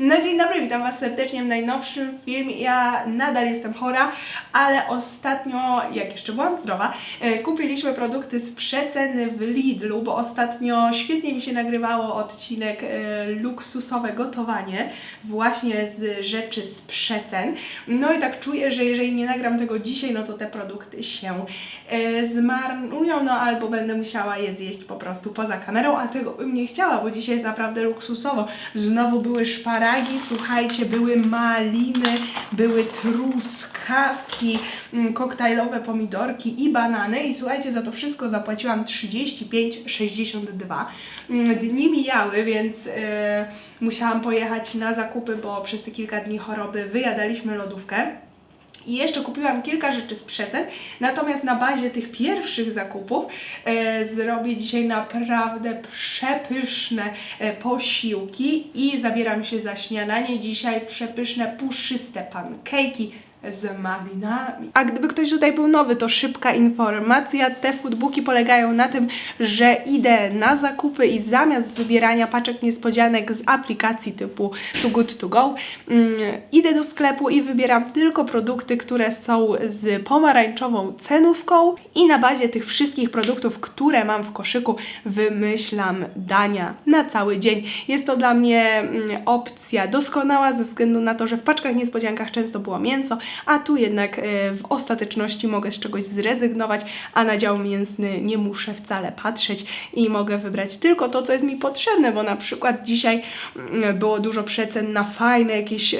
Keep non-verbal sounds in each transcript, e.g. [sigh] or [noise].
No dzień dobry, witam Was serdecznie w najnowszym filmie. Ja nadal jestem chora, ale ostatnio, jak jeszcze byłam zdrowa, e, kupiliśmy produkty z przeceny w Lidlu, bo ostatnio świetnie mi się nagrywało odcinek e, luksusowe gotowanie właśnie z rzeczy z przecen. No i tak czuję, że jeżeli nie nagram tego dzisiaj, no to te produkty się e, zmarnują, no albo będę musiała je zjeść po prostu poza kamerą, a tego bym nie chciała, bo dzisiaj jest naprawdę luksusowo. Znowu były szparagi, słuchajcie, były maliny, były truskawki, mm, koktajlowe pomidorki i banany i słuchajcie, za to wszystko zapłaciłam 35,62. Mm, Dni mijały, więc e, musiałam pojechać na zakupy, bo przez te kilka dni choroby wyjadaliśmy lodówkę. I jeszcze kupiłam kilka rzeczy z przecen, natomiast na bazie tych pierwszych zakupów e, zrobię dzisiaj naprawdę przepyszne e, posiłki i zabieram się za śniadanie. Dzisiaj przepyszne, puszyste pancake'i z malinami. A gdyby ktoś tutaj był nowy, to szybka informacja. Te foodbooki polegają na tym, że idę na zakupy i zamiast wybierania paczek niespodzianek z aplikacji typu Too Good To Go, mm, idę do sklepu i wybieram tylko produkty, które są z pomarańczową cenówką i na bazie tych wszystkich produktów, które mam w koszyku, wymyślam dania na cały dzień. Jest to dla mnie mm, opcja doskonała ze względu na to, że w paczkach niespodziankach często było mięso, a tu jednak e, w ostateczności mogę z czegoś zrezygnować, a na dział mięsny nie muszę wcale patrzeć i mogę wybrać tylko to, co jest mi potrzebne, bo na przykład dzisiaj mm, było dużo przecen na fajne jakieś e,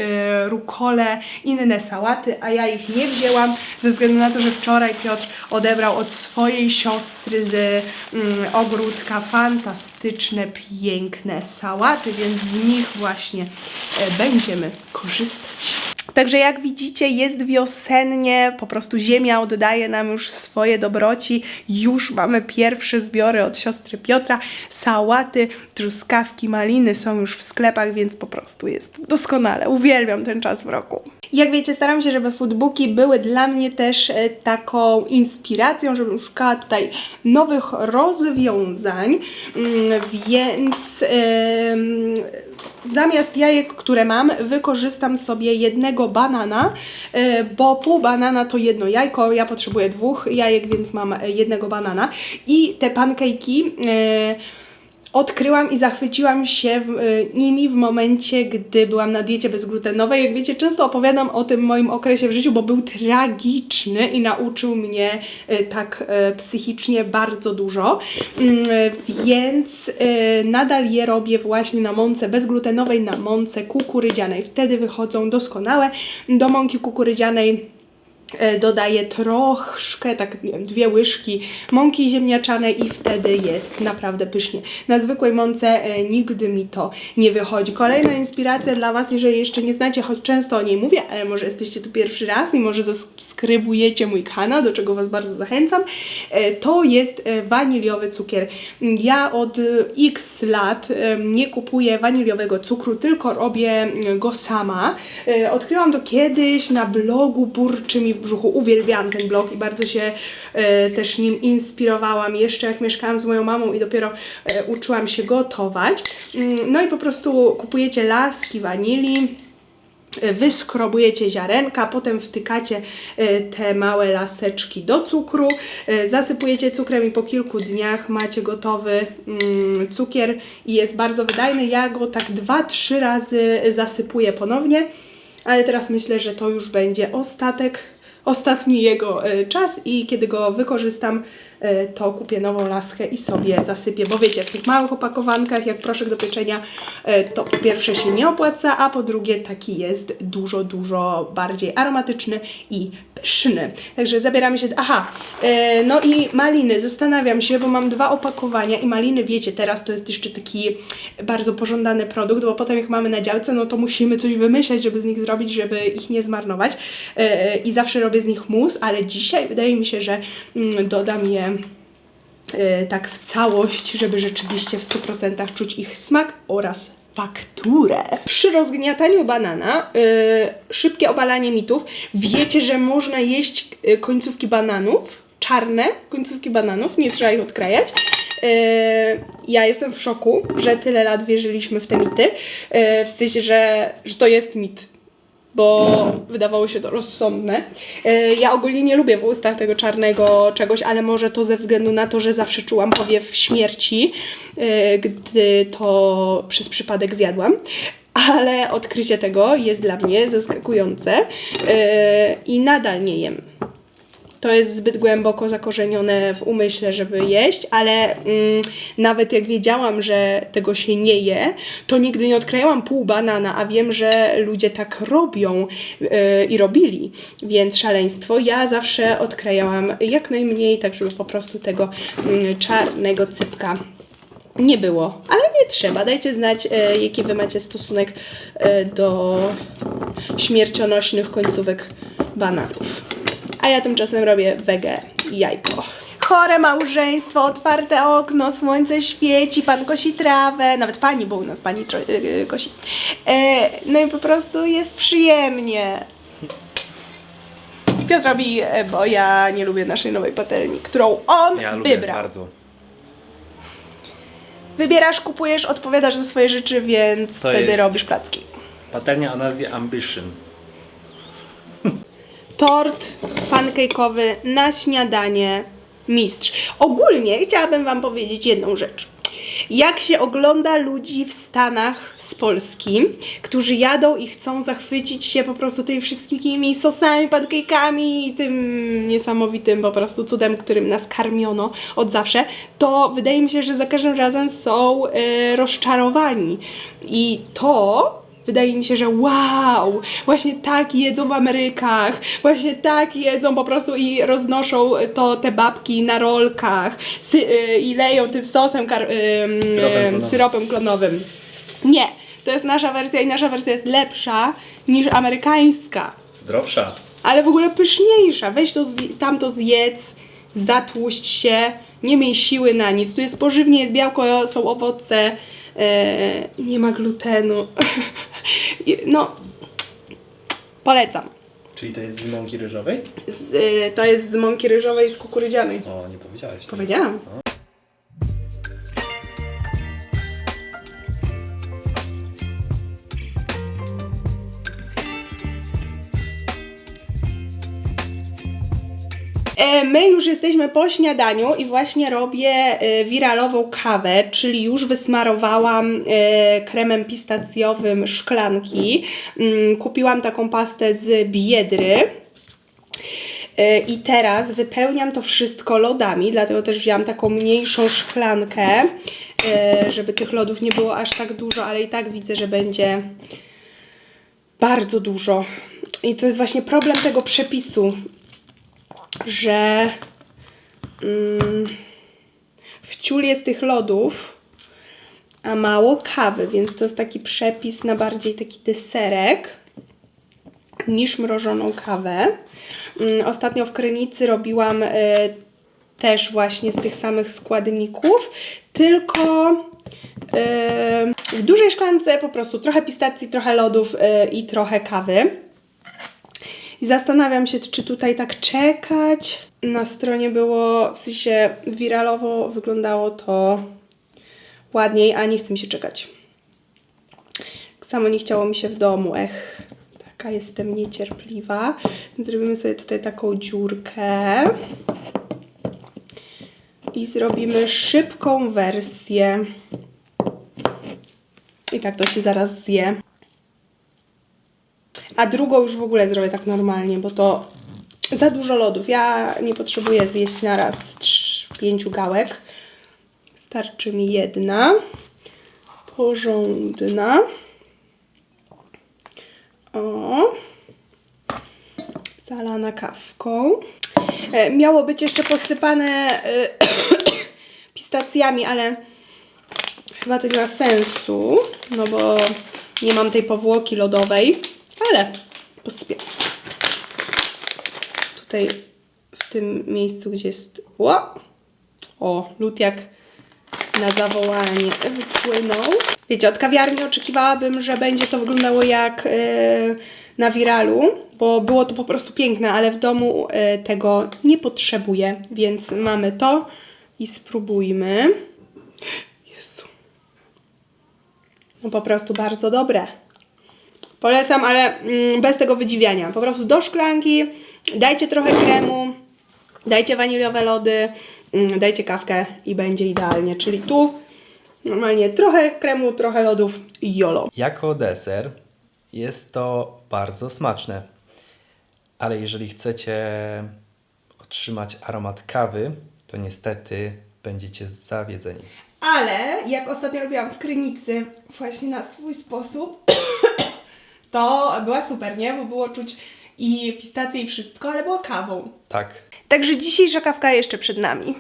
rukole, inne sałaty, a ja ich nie wzięłam ze względu na to, że wczoraj Piotr odebrał od swojej siostry z mm, ogródka fantastyczne, piękne sałaty, więc z nich właśnie e, będziemy korzystać. Także jak widzicie, jest wiosennie, po prostu ziemia oddaje nam już swoje dobroci. Już mamy pierwsze zbiory od siostry Piotra. Sałaty, truskawki, maliny są już w sklepach, więc po prostu jest doskonale. Uwielbiam ten czas w roku. Jak wiecie, staram się, żeby foodbooki były dla mnie też e, taką inspiracją, żebym szukała tutaj nowych rozwiązań, Mm, więc em, zamiast jajek, które mam, wykorzystam sobie jednego banana, e, bo pół banana to jedno jajko, ja potrzebuję dwóch jajek, więc mam e, jednego banana. I te pancake'i e, odkryłam i zachwyciłam się w, y, nimi w momencie, gdy byłam na diecie bezglutenowej. Jak wiecie, często opowiadam o tym moim okresie w życiu, bo był tragiczny i nauczył mnie y, tak y, psychicznie bardzo dużo. Mm, Więc y, nadal je robię właśnie na mące bezglutenowej, na mące kukurydzianej. Wtedy wychodzą doskonałe. Do mąki kukurydzianej dodaję troszkę, tak wiem, dwie łyżki mąki ziemniaczanej i wtedy jest naprawdę pysznie. Na zwykłej mące e, nigdy mi to nie wychodzi. Kolejna inspiracja dla Was, jeżeli jeszcze nie znacie, choć często o niej mówię, ale może jesteście tu pierwszy raz i może zasubskrybujecie mój kanał, do czego Was bardzo zachęcam, e, to jest e, waniliowy cukier. Ja od e, x lat e, nie kupuję waniliowego cukru, tylko robię go sama. E, Odkryłam to kiedyś na blogu Burczy mi w brzuchu. Uwielbiałam ten blog i bardzo się e, też nim inspirowałam jeszcze jak mieszkałam z moją mamą i dopiero e, uczyłam się gotować. Mm, No i po prostu kupujecie laski wanilii e, wyskrobujecie ziarenka, potem wtykacie e, te małe laseczki do cukru, e, zasypujecie cukrem i po kilku dniach macie gotowy mm, cukier i jest bardzo wydajny. Ja go tak 2-3 razy zasypuję ponownie, ale teraz myślę, że to już będzie ostatek, ostatni jego e, czas i kiedy go wykorzystam, to kupię nową laskę i sobie zasypię, bo wiecie, w tych małych opakowankach, jak proszek do pieczenia, e, to po pierwsze się nie opłaca, a po drugie taki jest dużo, dużo bardziej aromatyczny i pyszny. Także zabieramy się, aha, e, no i maliny, zastanawiam się, bo mam dwa opakowania i maliny, wiecie, teraz to jest jeszcze taki bardzo pożądany produkt, bo potem jak mamy na działce, no to musimy coś wymyśleć, żeby z nich zrobić, żeby ich nie zmarnować e, i zawsze robię z nich mus, ale dzisiaj wydaje mi się, że mm, dodam je e, tak w całość, żeby rzeczywiście w 100% czuć ich smak oraz fakturę. Przy rozgniataniu banana, y, szybkie obalanie mitów, wiecie, że można jeść y, końcówki bananów, czarne końcówki bananów, nie trzeba ich odkrajać. Ja jestem w szoku, że tyle lat wierzyliśmy w te mity. Yy, w sensie, że, że to jest mit. Bo wydawało się to rozsądne. Yy, Ja ogólnie nie lubię w ustach tego czarnego czegoś, ale może to ze względu na to, że zawsze czułam powiew śmierci, yy, gdy to przez przypadek zjadłam. Ale odkrycie tego jest dla mnie zaskakujące yy, i nadal nie jem to jest zbyt głęboko zakorzenione w umyśle, żeby jeść, ale mm, nawet jak wiedziałam, że tego się nie je, to nigdy nie odkrajałam pół banana, a wiem, że ludzie tak robią yy, i robili, więc szaleństwo. Ja zawsze odkrajałam jak najmniej, tak żeby po prostu tego mm, czarnego cypka nie było, ale nie trzeba. Dajcie znać, e, jaki wy macie stosunek e, do śmiercionośnych końcówek bananów. A ja tymczasem robię wege jajko. Chore małżeństwo, otwarte okno, słońce świeci, pan kosi trawę, nawet pani, bo u nas pani tro- yy, kosi. E, no i po prostu jest przyjemnie. Piotr robi, e, bo ja nie lubię naszej nowej patelni, którą on Ja lubię wybrał. bardzo. Wybierasz, kupujesz, odpowiadasz za swoje rzeczy, więc To wtedy jest- robisz placki. Patelnia o nazwie Ambition. Tort pancake'owy na śniadanie mistrz. Ogólnie chciałabym Wam powiedzieć jedną rzecz. Jak się ogląda ludzi w Stanach z Polski, którzy jadą i chcą zachwycić się po prostu tymi wszystkimi sosami, pancake'ami i tym niesamowitym po prostu cudem, którym nas karmiono od zawsze, to wydaje mi się, że za każdym razem są e, rozczarowani. I to Wydaje mi się, że wow, właśnie tak jedzą w Amerykach, właśnie tak jedzą po prostu i roznoszą to te babki na rolkach sy- y, i leją tym sosem, kar- ym, Syropem ym, klonowym. syropem klonowym. Nie, to jest nasza wersja i nasza wersja jest lepsza niż amerykańska, Zdrowsza. ale w ogóle pyszniejsza. Weź to, zj- tam to zjedz, zatłuść się, nie miej siły na nic. Tu jest pożywnie, jest białko, są owoce, e, nie ma glutenu. [laughs] No, polecam. Czyli to jest z mąki ryżowej? Z, e, to jest z mąki ryżowej z kukurydzianej. O, nie powiedziałeś. Powiedziałam. E, My już jesteśmy po śniadaniu i właśnie robię e, wiralową kawę, czyli już wysmarowałam e, kremem pistacjowym szklanki. Mm, Kupiłam taką pastę z Biedry. E, I teraz wypełniam to wszystko lodami, dlatego też wzięłam taką mniejszą szklankę, e, żeby tych lodów nie było aż tak dużo, ale i tak widzę, że będzie bardzo dużo. I to jest właśnie problem tego przepisu, że mm, w ciul jest tych lodów, a mało kawy, więc to jest taki przepis na bardziej taki deserek niż mrożoną kawę. Mm, Ostatnio w Krynicy robiłam e, też właśnie z tych samych składników, tylko e, w dużej szklance po prostu trochę pistacji, trochę lodów e, i trochę kawy. I zastanawiam się, czy tutaj tak czekać. Na stronie było, w sensie wiralowo wyglądało to ładniej, a nie chce mi się czekać. Tak samo nie chciało mi się w domu, ech. Taka jestem niecierpliwa. Zrobimy sobie tutaj taką dziurkę. I zrobimy szybką wersję. I tak to się zaraz zje. A drugą już w ogóle zrobię tak normalnie, bo to za dużo lodów. Ja nie potrzebuję zjeść na raz trz- pięciu gałek. Starczy mi jedna. Porządna. O. Zalana kawką. E, miało być jeszcze posypane e, [coughs] pistacjami, ale chyba to nie ma sensu, no bo nie mam tej powłoki lodowej, ale posypię. Tutaj w tym miejscu, gdzie jest... O, o lód jak na zawołanie wypłynął. Wiecie, od kawiarni oczekiwałabym, że będzie to wyglądało jak yy, na wiralu, bo było to po prostu piękne, ale w domu yy, tego nie potrzebuję, więc mamy to i spróbujmy. Jezu. No po prostu bardzo dobre. Polecam, ale mm, bez tego wydziwiania. Po prostu do szklanki, dajcie trochę kremu, dajcie waniliowe lody, mm, dajcie kawkę i będzie idealnie. Czyli tu normalnie trochę kremu, trochę lodów i jolo. Jako deser jest to bardzo smaczne. Ale jeżeli chcecie otrzymać aromat kawy, to niestety będziecie zawiedzeni. Ale jak ostatnio robiłam w Krynicy właśnie na swój sposób, to była super, nie? Bo było czuć i pistację i wszystko, ale była kawą. Tak. Także dzisiejsza kawka jeszcze przed nami.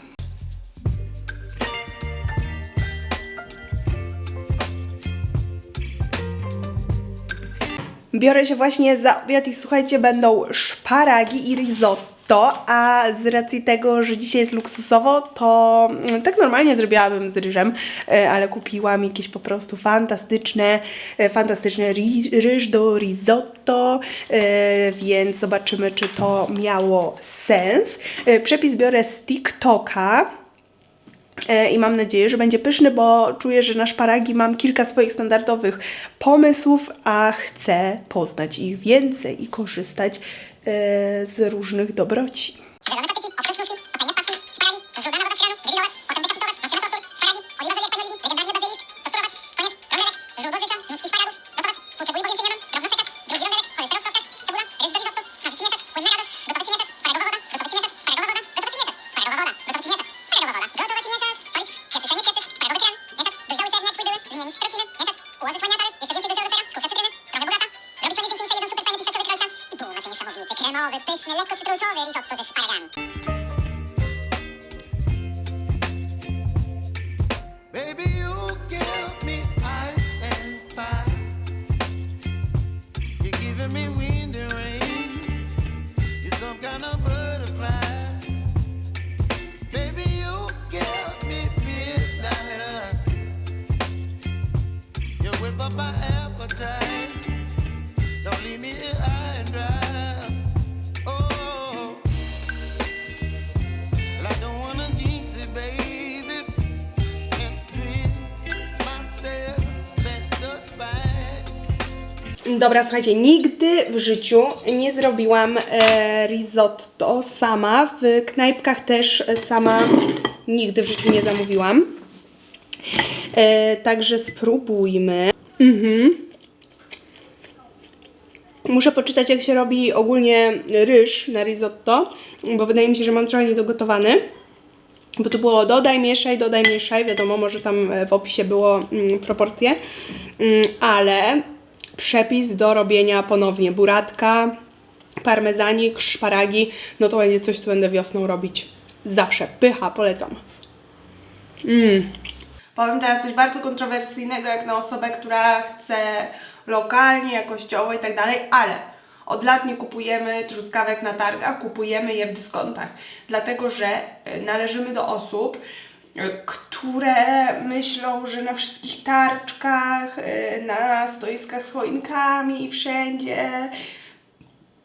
Biorę się właśnie za obiad i słuchajcie, będą szparagi i risotto, a z racji tego, że dzisiaj jest luksusowo, to mm, tak normalnie zrobiłabym z ryżem, e, ale kupiłam jakieś po prostu fantastyczne, e, fantastyczne ri- ryż do risotto, e, więc zobaczymy, czy to miało sens. Przepis biorę z TikToka. I mam nadzieję, że będzie pyszny, bo czuję, że na szparagi mam kilka swoich standardowych pomysłów, a chcę poznać ich więcej i korzystać z różnych dobroci. Butterfly. Baby, you me. Dobra, słuchajcie, nigdy w życiu nie zrobiłam e, risotto sama. W knajpkach też sama nigdy w życiu nie zamówiłam. E, także spróbujmy. Mhm. Muszę poczytać, jak się robi ogólnie ryż na risotto, bo wydaje mi się, że mam trochę niedogotowany. Bo to było dodaj, mieszaj, dodaj, mieszaj. Wiadomo, może tam w opisie było mm, proporcje. Mm, ale przepis do robienia ponownie buratka, parmezanik, szparagi. No to będzie coś, co będę wiosną robić. Zawsze. Pycha, polecam. Mm. Powiem teraz coś bardzo kontrowersyjnego, jak na osobę, która chce lokalnie, jakościowo i tak dalej, ale od lat nie kupujemy truskawek na targach, kupujemy je w dyskontach, dlatego że e, należymy do osób, które myślą, że na wszystkich tarczkach, e, na stoiskach z choinkami i wszędzie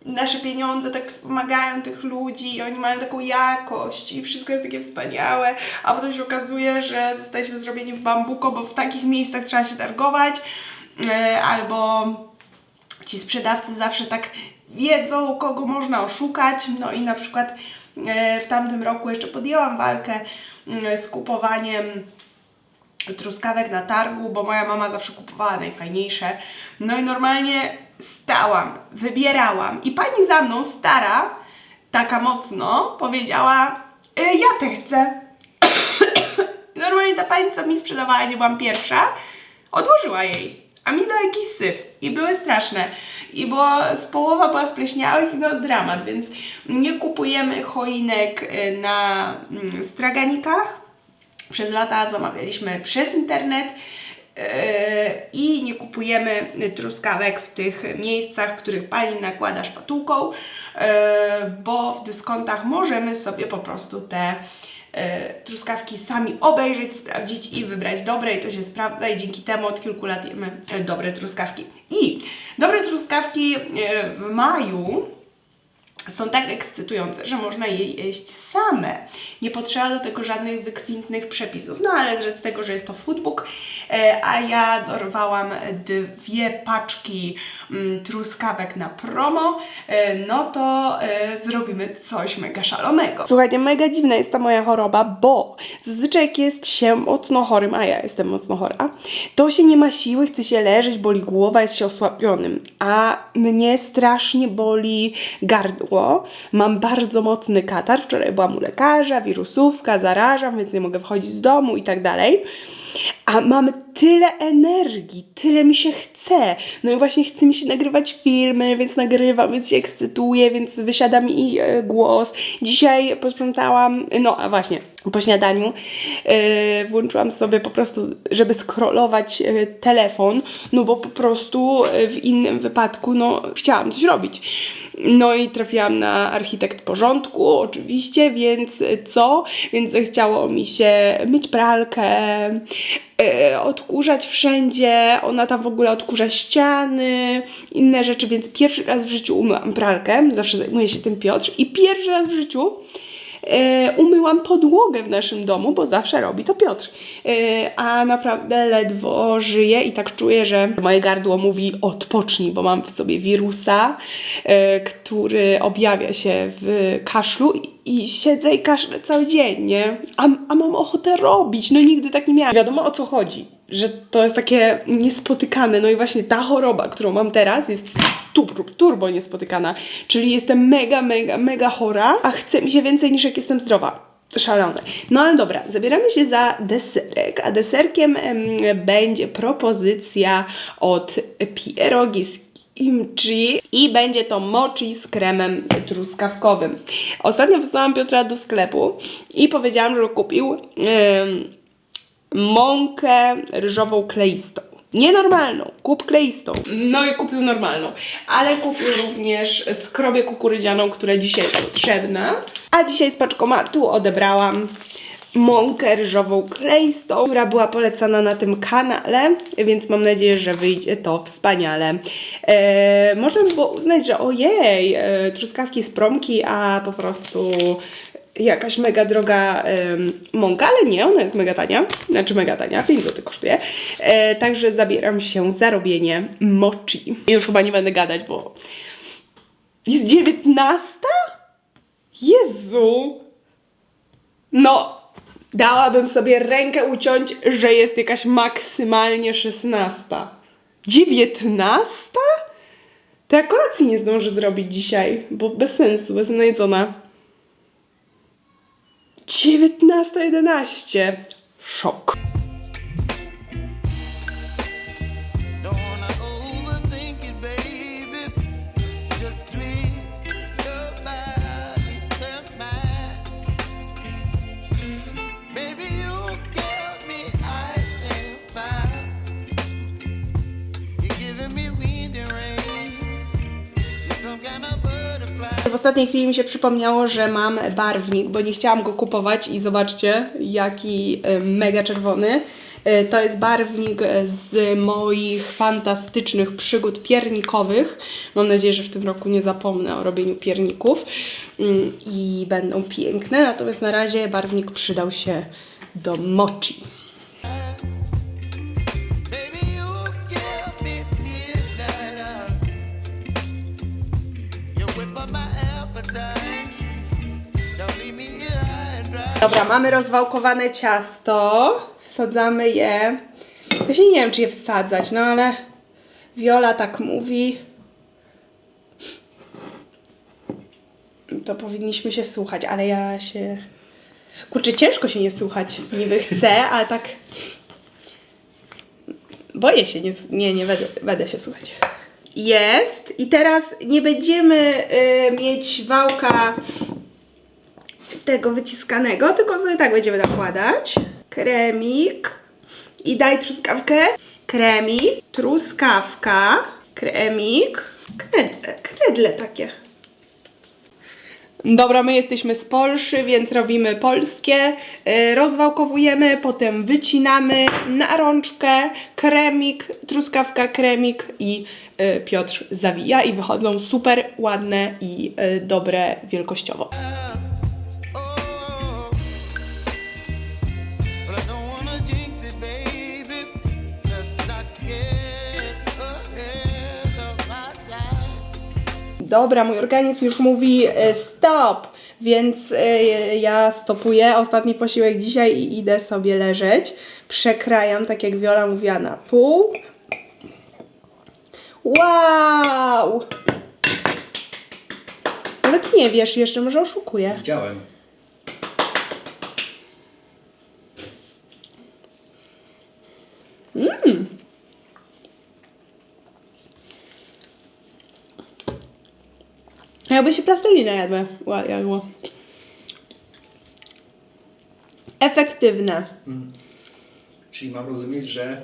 nasze pieniądze tak wspomagają tych ludzi i oni mają taką jakość i wszystko jest takie wspaniałe, a potem się okazuje, że zostaliśmy zrobieni w bambuko, bo w takich miejscach trzeba się targować, e, albo ci sprzedawcy zawsze tak wiedzą, kogo można oszukać, no i na przykład e, w tamtym roku jeszcze podjęłam walkę z kupowaniem truskawek na targu, bo moja mama zawsze kupowała najfajniejsze. No i normalnie stałam, wybierałam i pani za mną, stara, taka mocno, powiedziała, e, ja te chcę. [coughs] Normalnie ta pani, co mi sprzedawała, gdzie byłam pierwsza, odłożyła jej. A mi dał jakiś syf i były straszne. I było, z połowa była spleśniałych i no dramat, więc nie kupujemy choinek e, na mm, straganikach. Przez lata zamawialiśmy przez internet yy, i nie kupujemy truskawek w tych miejscach, w których pani nakłada szpatułką, yy, bo w dyskontach możemy sobie po prostu te truskawki sami obejrzeć, sprawdzić i wybrać dobre i to się sprawdza i dzięki temu od kilku lat jemy dobre truskawki. I dobre truskawki yy, w maju są tak ekscytujące, że można je jeść same. Nie potrzeba do tego żadnych wykwintnych przepisów. No ale z tego, że jest to foodbook, e, a ja dorwałam dwie paczki mm, truskawek na promo, e, no to e, zrobimy coś mega szalonego. Słuchajcie, mega dziwna jest ta moja choroba, bo zazwyczaj jak jest się mocno chorym, a ja jestem mocno chora, to się nie ma siły, chce się leżeć, boli głowa, jest się osłabionym, a mnie strasznie boli gardło. Mam bardzo mocny katar. Wczoraj byłam u lekarza, wirusówka, zarażam, więc nie mogę wchodzić z domu i tak dalej. A mam tyle energii, tyle mi się chce. No i właśnie chce mi się nagrywać filmy, więc nagrywam, więc się ekscytuję, więc wysiada mi e, głos. Dzisiaj posprzątałam, no a właśnie, po śniadaniu e, włączyłam sobie po prostu, żeby scrollować e, telefon, no bo po prostu w innym wypadku, no chciałam coś robić. No i trafiłam na architekt porządku, oczywiście, więc co? Więc zechciało mi się myć pralkę, odkurzać wszędzie, ona tam w ogóle odkurza ściany, inne rzeczy, więc pierwszy raz w życiu umyłam pralkę, zawsze zajmuje się tym Piotr. I pierwszy raz w życiu e, umyłam podłogę w naszym domu, bo zawsze robi to Piotr. E, a naprawdę ledwo żyję i tak czuję, że moje gardło mówi odpocznij, bo mam w sobie wirusa, e, który objawia się w kaszlu i, siedzę i kaszlę cały dzień, nie? A, a mam ochotę robić, no nigdy tak nie miałam. Wiadomo o co chodzi, że to jest takie niespotykane, no i właśnie ta choroba, którą mam teraz jest turbo, turbo niespotykana, czyli jestem mega, mega, mega chora, a chce mi się więcej niż jak jestem zdrowa. Szalone. No ale dobra, zabieramy się za deserek, a deserkiem em, będzie propozycja od Pierogi z kimchi i będzie to mochi z kremem truskawkowym. Ostatnio wysłałam Piotra do sklepu i powiedziałam, że kupił em, mąkę ryżową kleistą. Nie normalną, kup kleistą. No i kupił normalną, ale kupił również skrobię kukurydzianą, która dzisiaj jest potrzebna. A dzisiaj z paczkomatu odebrałam mąkę ryżową kleistą, która była polecana na tym kanale, więc mam nadzieję, że wyjdzie to wspaniale. E, można by było uznać, że ojej, e, truskawki z promki, a po prostu jakaś mega droga mąka, ale nie, ona jest mega tania, znaczy mega tania, 5 zł kosztuje. E, także zabieram się za robienie mochi. Już chyba nie będę gadać, bo jest 19? Jezu! No, dałabym sobie rękę uciąć, że jest jakaś maksymalnie 16. 19? To ja kolacji nie zdążę zrobić dzisiaj, bo bez sensu, bez najedzona. 19.11. Szok. Ostatniej chwili mi się przypomniało, że mam barwnik, bo nie chciałam go kupować i zobaczcie, jaki e, mega czerwony. E, To jest barwnik e, z moich fantastycznych przygód piernikowych. Mam nadzieję, że w tym roku nie zapomnę o robieniu pierników i będą piękne. Natomiast na razie barwnik przydał się do mochi. Dobra, mamy rozwałkowane ciasto. Wsadzamy je. Się nie wiem, czy je wsadzać, no ale Viola tak mówi. To powinniśmy się słuchać, ale ja się. Kurczę, ciężko się nie słuchać. Niby chcę, [laughs] ale tak. Boję się, nie, nie, nie będę, będę się słuchać. Jest. I teraz nie będziemy y, mieć wałka tego wyciskanego, tylko sobie tak będziemy nakładać. Kremik. I daj truskawkę. Kremik, truskawka, kremik, knedle, knedle takie. Dobra, my jesteśmy z Polszy, więc robimy polskie. E, Rozwałkowujemy, potem wycinamy na rączkę, kremik, truskawka, kremik i e, Piotr zawija i wychodzą super ładne i e, dobre wielkościowo. Dobra, mój organizm już mówi e, stop, więc e, ja stopuję ostatni posiłek dzisiaj i idę sobie leżeć. Przekrajam, tak jak Wiola mówiła, na pół. Wow! Nawet nie wiesz jeszcze, może oszukuję. Widziałem. Jakby się plastelina jadła. ła- jadło. Efektywne. Czyli mam rozumieć, że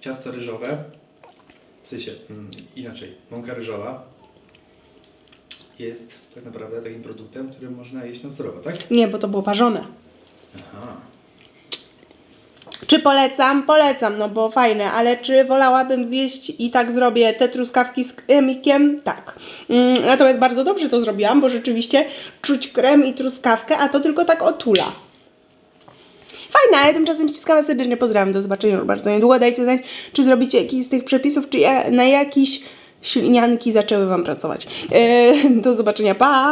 ciasto ryżowe, w sensie mm, inaczej, mąka ryżowa jest tak naprawdę takim produktem, który można jeść na surowo, tak? Nie, bo to było parzone. Aha. Czy polecam? Polecam, no bo fajne, ale czy wolałabym zjeść i tak zrobię te truskawki z kremikiem? Tak. Mm, natomiast bardzo dobrze to zrobiłam, bo rzeczywiście czuć krem i truskawkę, a to tylko tak otula. Fajne, ale tymczasem ściskamy serdecznie pozdrawiam. Do zobaczenia już bardzo niedługo. Dajcie znać, czy zrobicie jakiś z tych przepisów, czy na jakiś ślinianki zaczęły Wam pracować. Yy, do zobaczenia, pa!